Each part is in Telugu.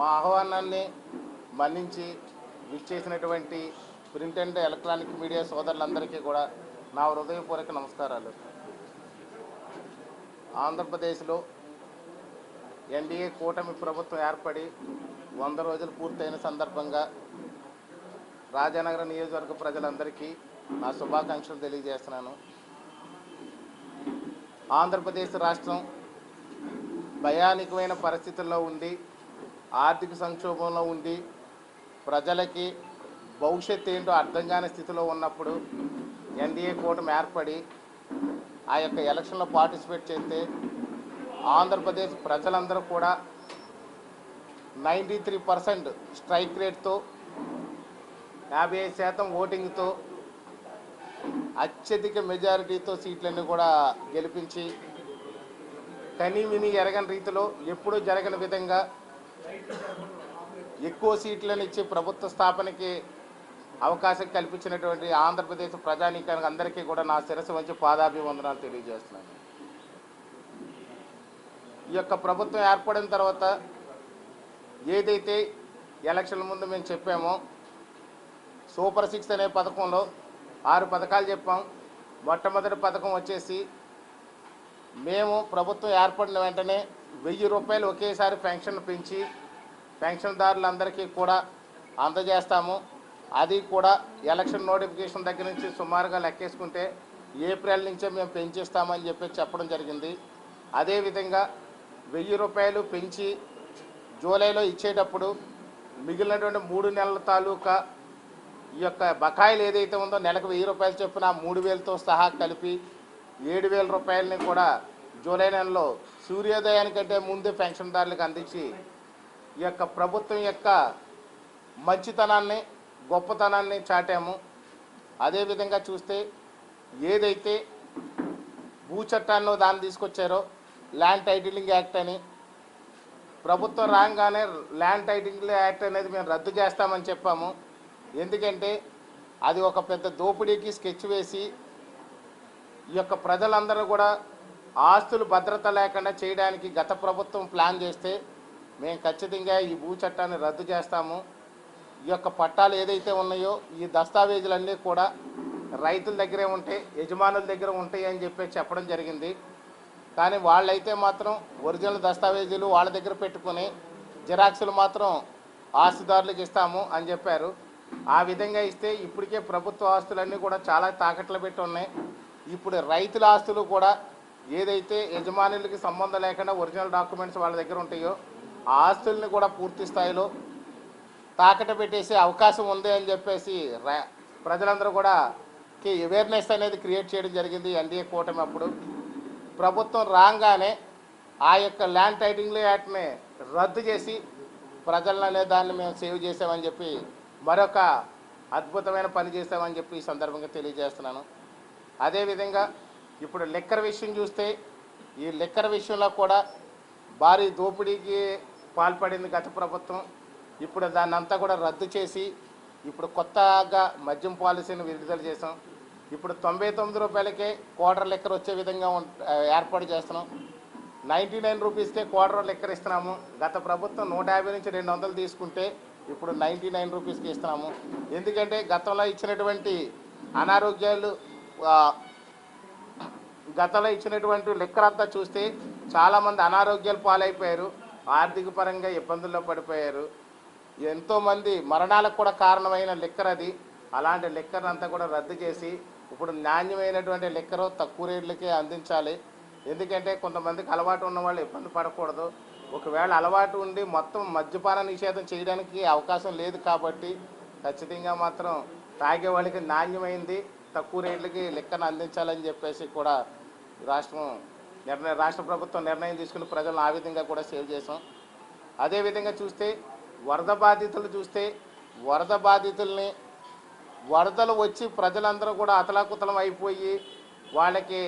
మా ఆహ్వానాన్ని మన్నించి విచ్చేసినటువంటి ప్రింట్ అండ్ ఎలక్ట్రానిక్ మీడియా సోదరులందరికీ కూడా నా హృదయపూర్వక నమస్కారాలు. ఆంధ్రప్రదేశ్లో ఎన్డీఏ కూటమి ప్రభుత్వం ఏర్పడి వంద రోజులు పూర్తయిన సందర్భంగా రాజానగర నియోజకవర్గ ప్రజలందరికీ నా శుభాకాంక్షలు తెలియజేస్తున్నాను. ఆంధ్రప్రదేశ్ రాష్ట్రం భయానికమైన పరిస్థితుల్లో ఉండి ఆర్థిక సంక్షోభంలో ఉండి ప్రజలకి భవిష్యత్తు ఏంటో అర్థం కాని స్థితిలో ఉన్నప్పుడు ఎన్డీఏ కూటమి ఏర్పడి ఆ యొక్క ఎలక్షన్లో పార్టిసిపేట్ చేస్తే ఆంధ్రప్రదేశ్ ప్రజలందరూ కూడా నైంటీ త్రీ పర్సెంట్ స్ట్రైక్ రేట్తో యాభై ఐదు శాతం ఓటింగ్తో అత్యధిక మెజారిటీతో సీట్లన్నీ కూడా గెలిపించి కనీ ఎరగని రీతిలో ఎప్పుడూ జరగని విధంగా ఎక్కువ సీట్లను ఇచ్చి ప్రభుత్వ స్థాపనకి అవకాశం కల్పించినటువంటి ఆంధ్రప్రదేశ్ ప్రజానీకానికి అందరికీ కూడా నా శిరస్సు మంచి పాదాభివందనాలు తెలియజేస్తున్నాను. ఈ యొక్క ప్రభుత్వం ఏర్పడిన తర్వాత ఏదైతే ఎలక్షన్ల ముందు మేము చెప్పామో సూపర్ సిక్స్ అనే పథకంలో ఆరు పథకాలు చెప్పాం. మొట్టమొదటి పథకం వచ్చేసి మేము ప్రభుత్వం ఏర్పడిన వెంటనే వెయ్యి రూపాయలు ఒకేసారి పెన్షన్ పెంచి పెన్షన్దారులందరికీ కూడా అందజేస్తాము. అది కూడా ఎలక్షన్ నోటిఫికేషన్ దగ్గర నుంచి సుమారుగా లెక్కేసుకుంటే ఏప్రిల్ నుంచే మేము పెంచిస్తామని చెప్పి చెప్పడం జరిగింది. అదేవిధంగా వెయ్యి రూపాయలు పెంచి జూలైలో ఇచ్చేటప్పుడు మిగిలినటువంటి మూడు నెలల తాలూకా ఈ యొక్క బకాయిలు ఏదైతే ఉందో నెలకు వెయ్యి రూపాయలు చొప్పున మూడు వేలతో సహా కలిపి ఏడు వేల రూపాయలని కూడా జూలై నెలలో సూర్యోదయానికంటే ముందే పెన్షన్దారులకు అందించి ఈ యొక్క ప్రభుత్వం యొక్క మంచితనాన్ని గొప్పతనాన్ని చాటాము. అదేవిధంగా చూస్తే ఏదైతే భూ చట్టాన్ని దాన్ని తీసుకొచ్చారో ల్యాండ్ టైటిలింగ్ యాక్ట్ అని ప్రభుత్వం రాగానే ల్యాండ్ టైటిలింగ్ యాక్ట్ అనేది మేము రద్దు చేస్తామని చెప్పాము. ఎందుకంటే అది ఒక పెద్ద దోపిడీకి స్కెచ్ వేసి ఈ యొక్క ప్రజలందరూ కూడా ఆస్తులు భద్రత లేకుండా చేయడానికి గత ప్రభుత్వం ప్లాన్ చేస్తే మేము ఖచ్చితంగా ఈ భూ చట్టాన్ని రద్దు చేస్తాము. ఈ యొక్క పట్టాలు ఏదైతే ఉన్నాయో ఈ దస్తావేజులన్నీ కూడా రైతుల దగ్గరే ఉంటాయి యజమానుల దగ్గర ఉంటాయి అని చెప్పి చెప్పడం జరిగింది. కానీ వాళ్ళైతే మాత్రం ఒరిజినల్ దస్తావేజీలు వాళ్ళ దగ్గర పెట్టుకుని జిరాక్సులు మాత్రం ఆస్తిదారులకు ఇస్తాము అని చెప్పారు. ఆ విధంగా ఇస్తే ఇప్పటికే ప్రభుత్వ ఆస్తులన్నీ కూడా చాలా తాకట్లు పెట్టి ఉన్నాయి. ఇప్పుడు రైతుల ఆస్తులు కూడా ఏదైతే యజమానులకి సంబంధం లేకుండా ఒరిజినల్ డాక్యుమెంట్స్ వాళ్ళ దగ్గర ఉంటాయో ఆ ఆస్తుల్ని కూడా పూర్తి స్థాయిలో తాకట పెట్టేసే అవకాశం ఉంది అని చెప్పేసి ప్రజలందరూ కూడా అవేర్నెస్ అనేది క్రియేట్ చేయడం జరిగింది ఎన్డీఏ కూటమి అప్పుడు. ప్రభుత్వం రాగానే ఆ యొక్క ల్యాండ్ టైటింగ్ యాక్ట్ని రద్దు చేసి ప్రజలనే దాన్ని మేము సేవ్ చేసామని చెప్పి మరొక అద్భుతమైన పని చేసామని చెప్పి ఈ సందర్భంగా తెలియజేస్తున్నాను. అదేవిధంగా ఇప్పుడు లిక్కర్ విషయం చూస్తే ఈ లిక్కర్ విషయంలో కూడా భారీ దోపిడీకి పాల్పడింది గత ప్రభుత్వం. ఇప్పుడు దాన్ని అంతా కూడా రద్దు చేసి ఇప్పుడు కొత్తగా మద్యం పాలసీని విడుదల చేసాం ఇప్పుడు తొంభై తొమ్మిది రూపాయలకే క్వార్టర్ లెక్కర్ వచ్చే విధంగా ఏర్పాటు చేస్తున్నాం. నైంటీ నైన్ రూపీస్కే క్వార్టర్ లెక్కర్ ఇస్తున్నాము. గత ప్రభుత్వం నూట యాభై నుంచి రెండు వందలు తీసుకుంటే ఇప్పుడు నైంటీ నైన్ రూపీస్కి ఇస్తున్నాము. ఎందుకంటే గతంలో ఇచ్చినటువంటి అనారోగ్యాలు గతంలో ఇచ్చినటువంటి లెక్కలంతా అంతా చూస్తే చాలామంది అనారోగ్యాలు పాలైపోయారు. ఆర్థిక పరంగా ఇబ్బందుల్లో పడిపోయారు. ఎంతోమంది మరణాలకు కూడా కారణమైన లిక్కర్ అది అలాంటి లెక్కరంతా అంతా కూడా రద్దు చేసి ఇప్పుడు నాణ్యమైనటువంటి లిక్కరు తక్కువ రేట్లకే అందించాలి. ఎందుకంటే కొంతమందికి అలవాటు ఉన్న వాళ్ళు ఇబ్బంది పడకూడదు. ఒకవేళ అలవాటు ఉండి మొత్తం మద్యపాన నిషేధం చేయడానికి అవకాశం లేదు కాబట్టి ఖచ్చితంగా మాత్రం తాగే వాళ్ళకి నాణ్యమైంది తక్కువ రేట్లకి లెక్కను అందించాలని చెప్పేసి కూడా రాష్ట్రం నిర్ణయం రాష్ట్ర ప్రభుత్వం నిర్ణయం తీసుకుని ప్రజలను ఆ విధంగా కూడా సేవ్ చేసాం. అదేవిధంగా చూస్తే వరద బాధితులు చూస్తే వరద బాధితుల్ని వరదలు వచ్చి ప్రజలందరూ కూడా అతలాకుతలం అయిపోయి వాళ్ళకి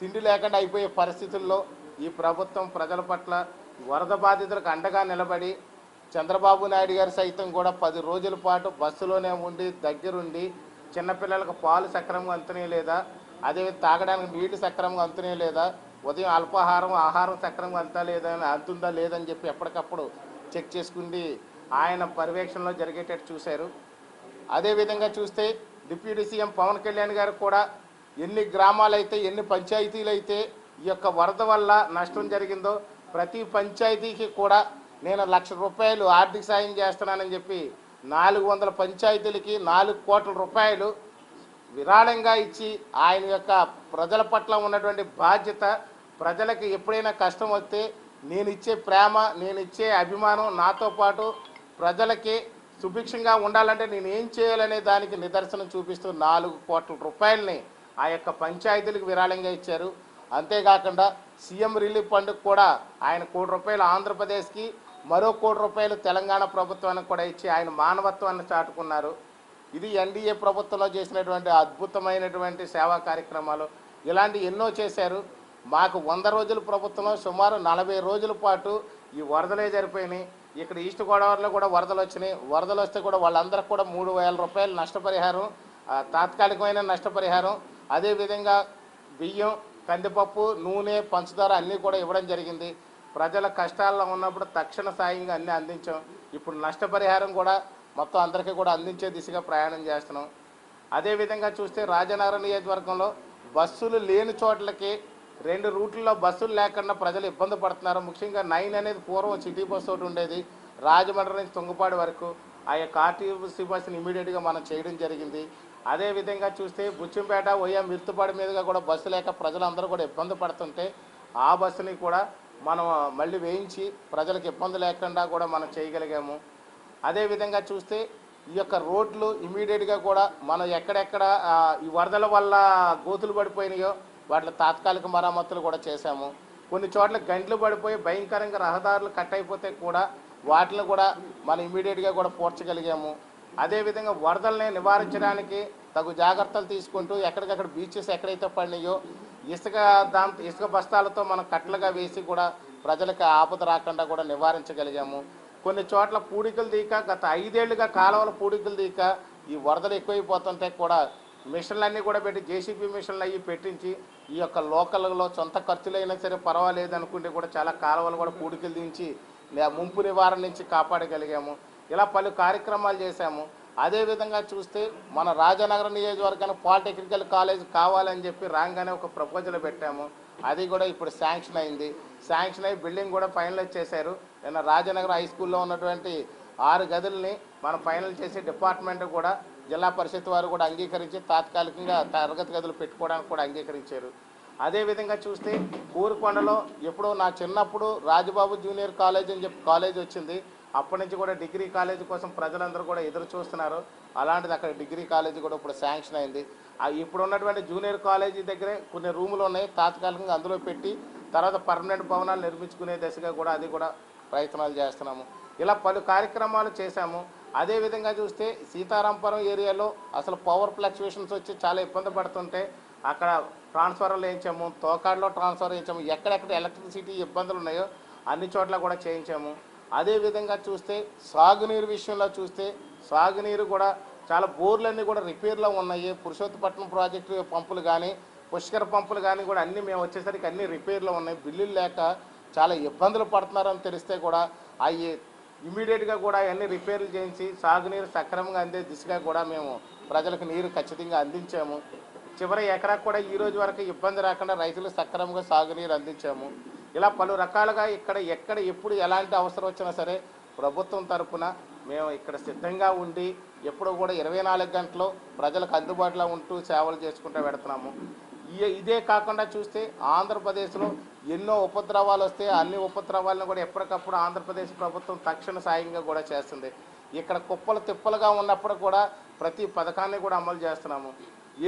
తిండి లేకుండా అయిపోయే పరిస్థితుల్లో ఈ ప్రభుత్వం ప్రజల పట్ల వరద బాధితులకు అండగా నిలబడి చంద్రబాబు నాయుడు గారు సైతం కూడా పది రోజుల పాటు బస్సులోనే ఉండి దగ్గరుండి చిన్నపిల్లలకు పాలు సక్రమంగా అంతనే లేదా అదే తాగడానికి నీటి సక్రమంగా అంతునే లేదా? ఉదయం అల్పాహారం ఆహారం సక్రమంగా అంతా లేదా? అందుతుందా లేదని చెప్పి ఎప్పటికప్పుడు చెక్ చేసుకుంది. ఆయన పర్యవేక్షణలో జరిగేటట్టు చూశారు. అదేవిధంగా చూస్తే డిప్యూటీ సీఎం పవన్ కళ్యాణ్ గారు కూడా ఎన్ని గ్రామాలైతే ఎన్ని పంచాయతీలు అయితే ఈ యొక్క వరద వల్ల నష్టం జరిగిందో ప్రతి పంచాయతీకి కూడా నేను లక్ష రూపాయలు ఆర్థిక సాయం చేస్తున్నానని చెప్పి నాలుగు వందల పంచాయతీలకి నాలుగు కోట్ల రూపాయలు విరాళంగా ఇచ్చి ఆయన యొక్క ప్రజల పట్ల ఉన్నటువంటి బాధ్యత ప్రజలకు ఎప్పుడైనా కష్టం వస్తే నేను ఇచ్చే ప్రేమ నేను ఇచ్చే అభిమానం నాతో పాటు ప్రజలకి సుభిక్షంగా ఉండాలంటే నేను ఏం చేయాలనే దానికి నిదర్శనం చూపిస్తూ నాలుగు కోట్ల రూపాయలని ఆ యొక్క పంచాయతీలకు విరాళంగా ఇచ్చారు. అంతేకాకుండా సీఎం రిలీఫ్ ఫండ్ కూడా ఆయన కోటి రూపాయలు ఆంధ్రప్రదేశ్కి మరో కోటి రూపాయలు తెలంగాణ ప్రభుత్వానికి కూడా ఇచ్చి ఆయన మానవత్వాన్ని చాటుకున్నారు. ఇది ఎన్డీఏ ప్రభుత్వంలో చేసినటువంటి అద్భుతమైనటువంటి సేవా కార్యక్రమాలు. ఇలాంటి ఎన్నో చేశారు. మాకు వంద రోజుల ప్రభుత్వంలో సుమారు నలభై రోజుల పాటు ఈ వరదలే జరిపోయినాయి. ఇక్కడ ఈస్ట్ గోదావరిలో కూడా వరదలు వచ్చినాయి. వరదలు వస్తే కూడా వాళ్ళందరికీ కూడా మూడు వేల రూపాయలు నష్టపరిహారం తాత్కాలికమైన నష్టపరిహారం. అదేవిధంగా బియ్యం కందిపప్పు నూనె పంచదార అన్నీ కూడా ఇవ్వడం జరిగింది. ప్రజల కష్టాల్లో ఉన్నప్పుడు తక్షణ సాయంగా అన్నీ అందించాం. ఇప్పుడు నష్టపరిహారం కూడా మొత్తం అందరికీ కూడా అందించే దిశగా ప్రయాణం చేస్తున్నాం. అదేవిధంగా చూస్తే రాజనగరం నియోజకవర్గంలో బస్సులు లేని చోట్లకి రెండు రూట్లలో బస్సులు లేకుండా ప్రజలు ఇబ్బంది పడుతున్నారు. ముఖ్యంగా నైన్ అనేది పూర్వం సిటీ బస్సు ఒకటి ఉండేది. రాజమండ్రి నుంచి తుంగపాడు వరకు ఆ యొక్క ఆర్టీసీ బస్సుని ఇమీడియట్గా మనం చేయడం జరిగింది. అదేవిధంగా చూస్తే బుచ్చంపేట ఒయ్య మిర్తుపాడు మీదుగా కూడా బస్సు లేక ప్రజలందరూ కూడా ఇబ్బంది పడుతుంటే ఆ బస్సుని కూడా మనం మళ్ళీ వేయించి ప్రజలకు ఇబ్బంది లేకుండా కూడా మనం చేయగలిగాము. అదేవిధంగా చూస్తే ఈ యొక్క రోడ్లు ఇమీడియట్గా కూడా మనం ఎక్కడెక్కడ ఈ వరదల వల్ల గోతులు పడిపోయినాయో వాటి తాత్కాలిక మరమ్మతులు కూడా చేశాము. కొన్ని చోట్ల గంటలు పడిపోయి భయంకరంగా రహదారులు కట్ అయిపోతే కూడా వాటిని కూడా మనం ఇమీడియట్గా కూడా పూడ్చగలిగాము. అదేవిధంగా వరదల్ని నివారించడానికి తగు జాగ్రత్తలు తీసుకుంటూ ఎక్కడికక్కడ బీచెస్ ఎక్కడైతే పడినాయో ఇసుక దాంతో ఇసుక బస్తాలతో మనం కట్టలుగా వేసి కూడా ప్రజలకు ఆపద రాకుండా కూడా నివారించగలిగాము. కొన్ని చోట్ల పూడికలు తీక గత ఐదేళ్ళుగా కాలువల పూడికలు తీక ఈ వరదలు ఎక్కువైపోతుంటే కూడా మిషన్లన్నీ కూడా పెట్టి జేసీబీ మిషన్లు అవి పెట్టించి ఈ యొక్క లోకల్లో సొంత ఖర్చులైనా సరే పర్వాలేదు అనుకుంటే కూడా చాలా కాలువలు కూడా పూడికలు దించి ముంపు నివారణ నుంచి కాపాడగలిగాము. ఇలా పలు కార్యక్రమాలు చేశాము. అదేవిధంగా చూస్తే మన రాజనగర నియోజకవర్గానికి పాలిటెక్నికల్ కాలేజ్ కావాలని చెప్పి రాగానే ఒక ప్రపోజల్ పెట్టాము. అది కూడా ఇప్పుడు శాంక్షన్ అయింది. శాంక్షన్ అయ్యి బిల్డింగ్ కూడా ఫైనలైజ్ చేశారు. నిన్న రాజనగర్ హై స్కూల్లో ఉన్నటువంటి ఆరు గదుల్ని మనం ఫైనల్ చేసి డిపార్ట్మెంట్ కూడా జిల్లా పరిషత్ వారు కూడా అంగీకరించి తాత్కాలికంగా తరగతి గదులు పెట్టుకోవడానికి కూడా అంగీకరించారు. అదేవిధంగా చూస్తే ఊరుకొండలో ఎప్పుడో నా చిన్నప్పుడు రాజబాబు జూనియర్ కాలేజ్ అని చెప్పి కాలేజ్ వచ్చింది. అప్పటి నుంచి కూడా డిగ్రీ కాలేజ్ కోసం ప్రజలందరూ కూడా ఎదురు చూస్తున్నారు. అలాంటిది అక్కడ డిగ్రీ కాలేజ్ కూడా ఇప్పుడు శాంక్షన్ అయింది. ఇప్పుడు ఉన్నటువంటి జూనియర్ కాలేజీ దగ్గరే కొన్ని రూములు ఉన్నాయి. తాత్కాలికంగా అందులో పెట్టి తర్వాత పర్మనెంట్ భవనాలు నిర్మించుకునే దశగా కూడా అది కూడా ప్రయత్నాలు చేస్తున్నాము. ఇలా పలు కార్యక్రమాలు చేశాము. అదేవిధంగా చూస్తే సీతారాంపురం ఏరియాలో అసలు పవర్ ఫ్లక్చువేషన్స్ వచ్చి చాలా ఇబ్బంది పడుతుంటే అక్కడ ట్రాన్స్ఫర్లు వేయించాము తోకాడులో ట్రాన్స్ఫర్ వేయించాము ఎక్కడెక్కడ ఎలక్ట్రిసిటీ ఇబ్బందులు ఉన్నాయో అన్ని చోట్ల కూడా చేయించాము. అదేవిధంగా చూస్తే సాగునీరు విషయంలో చూస్తే సాగునీరు కూడా చాలా బోర్లన్నీ కూడా రిపేర్లో ఉన్నాయి. పురుషోత్తపట్నం ప్రాజెక్టు పంపులు కానీ పుష్కర పంపులు కానీ కూడా అన్నీ మేము వచ్చేసరికి అన్ని రిపేర్లో ఉన్నాయి. బిల్లులు లేక చాలా ఇబ్బందులు పడుతున్నారని తెలిస్తే కూడా అవి ఇమీడియట్గా కూడా అవన్నీ రిపేర్లు చేయించి సాగునీరు సక్రమంగా అందే దిశగా కూడా మేము ప్రజలకు నీరు ఖచ్చితంగా అందించాము. చివరి ఎకరాకు కూడా ఈ రోజు వరకు ఇబ్బంది రాకుండా రైతులు సక్రమంగా సాగునీరు అందించాము. ఇలా పలు రకాలుగా ఇక్కడ ఎక్కడ ఎప్పుడు ఎలాంటి అవసరం వచ్చినా సరే ప్రభుత్వం తరపున మేము ఇక్కడ సిద్ధంగా ఉండి ఎప్పుడు కూడా ఇరవై నాలుగు గంటలు ప్రజలకు అందుబాటులో ఉంటూ సేవలు చేసుకుంటూ పెడుతున్నాము ఇదే కాకుండా చూస్తే ఆంధ్రప్రదేశ్లో ఎన్నో ఉపద్రవాలు వస్తే అన్ని ఉపద్రవాలను కూడా ఎప్పటికప్పుడు ఆంధ్రప్రదేశ్ ప్రభుత్వం తక్షణ సాయంగా కూడా చేస్తుంది. ఇక్కడ కుప్పలు తిప్పలుగా ఉన్నప్పుడు కూడా ప్రతి పథకాన్ని కూడా అమలు చేస్తున్నాము.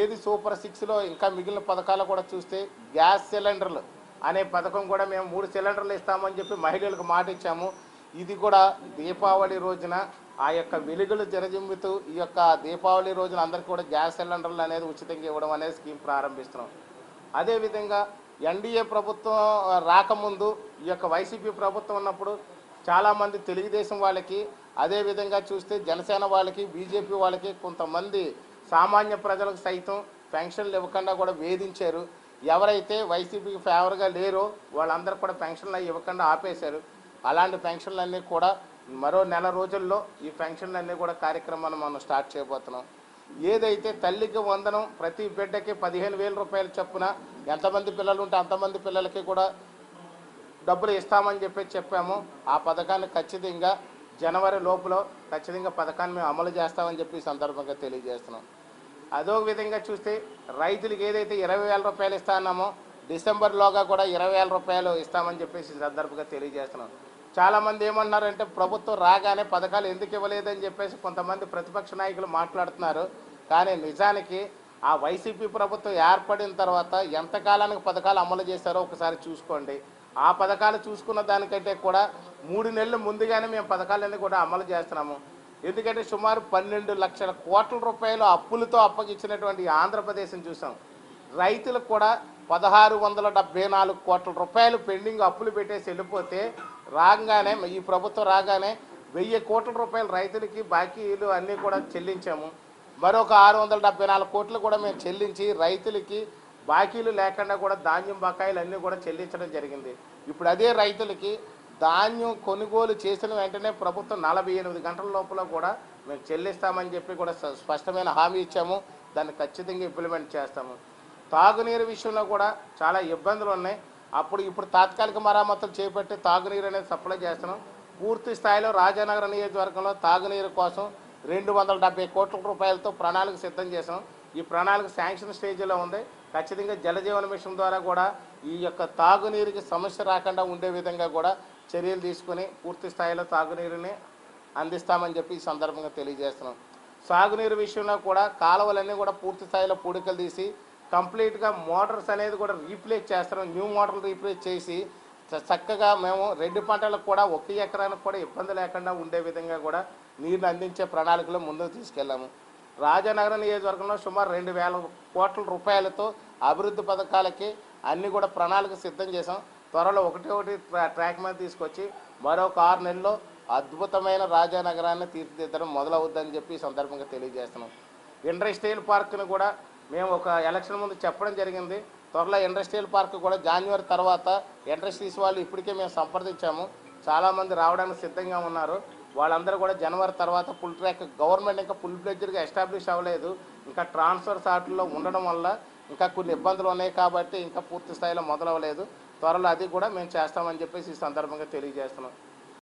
ఏది సూపర్ సిక్స్లో ఇంకా మిగిలిన పథకాలు కూడా చూస్తే గ్యాస్ సిలిండర్లు అనే పథకం కూడా మేము మూడు సిలిండర్లు ఇస్తామని చెప్పి మహిళలకు మాట ఇచ్చాము. ఇది కూడా దీపావళి రోజున ఆ యొక్క వెలుగులు జరజిమ్ముతూ ఈ యొక్క దీపావళి రోజున అందరికీ కూడా గ్యాస్ సిలిండర్లు అనేది ఉచితంగా ఇవ్వడం అనేది స్కీమ్ ప్రారంభిస్తున్నాం. అదేవిధంగా ఎన్డీఏ ప్రభుత్వం రాకముందు ఈ యొక్క వైసీపీ ప్రభుత్వం ఉన్నప్పుడు చాలామంది తెలుగుదేశం వాళ్ళకి అదేవిధంగా చూస్తే జనసేన వాళ్ళకి బీజేపీ వాళ్ళకి కొంతమంది సామాన్య ప్రజలకు సైతం పెన్షన్లు ఇవ్వకుండా కూడా వేధించారు. ఎవరైతే వైసీపీకి ఫేవర్గా లేరో వాళ్ళందరూ కూడా పెన్షన్లు ఇవ్వకుండా ఆపేశారు. అలాంటి పెన్షన్లన్నీ కూడా మరో నెల రోజుల్లో ఈ పెన్షన్లన్నీ కూడా కార్యక్రమాన్ని మనం స్టార్ట్ చేయబోతున్నాం. ఏదైతే తల్లికి వందనం ప్రతి బిడ్డకి పదిహేను వేల రూపాయలు చొప్పున ఎంతమంది పిల్లలు ఉంటే అంతమంది పిల్లలకి కూడా డబ్బులు ఇస్తామని చెప్పి చెప్పాము. ఆ పథకాన్ని ఖచ్చితంగా జనవరి లోపల ఖచ్చితంగా పథకాన్ని మేము అమలు చేస్తామని చెప్పి ఈ సందర్భంగా తెలియజేస్తున్నాం. అదో విధంగా చూస్తే రైతులకు ఏదైతే ఇరవై వేల రూపాయలు ఇస్తా అన్నామో డిసెంబర్లోగా కూడా ఇరవై వేల రూపాయలు ఇస్తామని చెప్పేసి సందర్భంగా తెలియజేస్తున్నాం. చాలామంది ఏమన్నారంటే ప్రభుత్వం రాగానే పథకాలు ఎందుకు ఇవ్వలేదని చెప్పేసి కొంతమంది ప్రతిపక్ష నాయకులు మాట్లాడుతున్నారు. కానీ నిజానికి ఆ వైసీపీ ప్రభుత్వం ఏర్పడిన తర్వాత ఎంతకాలానికి పథకాలు అమలు చేశారో ఒకసారి చూసుకోండి. ఆ పథకాలు చూసుకున్న దానికంటే కూడా మూడు నెలలు ముందుగానే మేము పథకాలన్నీ కూడా అమలు చేస్తున్నాము. ఎందుకంటే సుమారు పన్నెండు లక్షల కోట్ల రూపాయలు అప్పులతో అప్పగించినటువంటి ఆంధ్రప్రదేశ్ని చూసాం. రైతులకు కూడా పదహారు వందల డెబ్బై నాలుగు కోట్ల రూపాయలు పెండింగ్ అప్పులు పెట్టేసి వెళ్ళిపోతే రాగానే ఈ ప్రభుత్వం రాగానే వెయ్యి కోట్ల రూపాయలు రైతులకి బాకీలు అన్నీ కూడా చెల్లించాము. మరొక ఆరు వందల డెబ్బై నాలుగు కోట్లు కూడా మేము చెల్లించి రైతులకి బాకీలు లేకుండా కూడా ధాన్యం బకాయిలు అన్నీ కూడా చెల్లించడం జరిగింది. ఇప్పుడు అదే రైతులకి ధాన్యం కొనుగోలు చేసిన వెంటనే ప్రభుత్వం నలభై ఎనిమిది గంటల లోపల కూడా మేము చెల్లిస్తామని చెప్పి కూడా స్పష్టమైన హామీ ఇచ్చాము. దాన్ని ఖచ్చితంగా ఇంప్లిమెంట్ చేస్తాము. తాగునీరు విషయంలో కూడా చాలా ఇబ్బందులు ఉన్నాయి. అప్పుడు ఇప్పుడు తాత్కాలిక మరామతులు చేపట్టి తాగునీరు అనేది సప్లై చేస్తున్నాం. పూర్తి స్థాయిలో రాజానగర నియోజకవర్గంలో తాగునీరు కోసం రెండు వందల డెబ్బై కోట్ల రూపాయలతో ప్రణాళిక సిద్ధం చేసాం ఈ ప్రణాళిక శాంక్షన్ స్టేజ్లో ఉంది. ఖచ్చితంగా జలజీవన మిషన్ ద్వారా కూడా ఈ యొక్క తాగునీరుకి సమస్య రాకుండా ఉండే విధంగా కూడా చర్యలు తీసుకుని పూర్తి స్థాయిలో తాగునీరుని అందిస్తామని చెప్పి ఈ సందర్భంగా తెలియజేస్తున్నాం. సాగునీరు విషయంలో కూడా కాలువలన్నీ కూడా పూర్తి స్థాయిలో పూడికలు తీసి కంప్లీట్గా మోటార్స్ అనేది కూడా రీప్లేస్ చేస్తున్నాం న్యూ మోటార్లు రీప్లేస్ చేసి చ- చక్కగా మేము రెండు పంటలకు కూడా ఒక ఎకరానికి కూడా ఇబ్బంది లేకుండా ఉండే విధంగా కూడా నీరుని అందించే ప్రణాళికలో ముందుకు తీసుకెళ్ళాము. రాజానగరం నియోజకవర్గంలో సుమారు రెండు వేల కోట్ల రూపాయలతో అభివృద్ధి పథకాలకి అన్నీ కూడా ప్రణాళిక సిద్ధం చేసాం త్వరలో ఒకటి ఒకటి ట్రా- ట్రాక్ మీద తీసుకొచ్చి మరొక ఆరు నెలల్లో అద్భుతమైన రాజానగరాన్ని తీర్చిదిద్దడం మొదలవుద్దని చెప్పి ఈ సందర్భంగా తెలియజేస్తున్నాం. ఇండస్ట్రియల్ పార్క్ను కూడా మేము ఒక ఎలక్షన్ ముందు చెప్పడం జరిగింది. త్వరలో ఇండస్ట్రియల్ పార్క్ కూడా జనవరి తర్వాత ఇండస్ట్రీస్ వాళ్ళు ఇప్పటికే మేము సంప్రదించాము. చాలామంది రావడానికి సిద్ధంగా ఉన్నారు. వాళ్ళందరూ కూడా జనవరి తర్వాత ఫుల్ ట్రాక్ గవర్నమెంట్ ఇంకా ఫుల్ ప్లెడ్జ్డ్గా ఎస్టాబ్లిష్ అవ్వలేదు. ఇంకా ట్రాన్స్ఫర్ సాట్లో ఉండడం వల్ల ఇంకా కొన్ని ఇబ్బందులు ఉన్నాయి కాబట్టి ఇంకా పూర్తి స్థాయిలో మొదలవ్వలేదు. త్వరలో అది కూడా మేము చేస్తామని చెప్పేసి ఈ సందర్భంగా తెలియజేస్తున్నాం.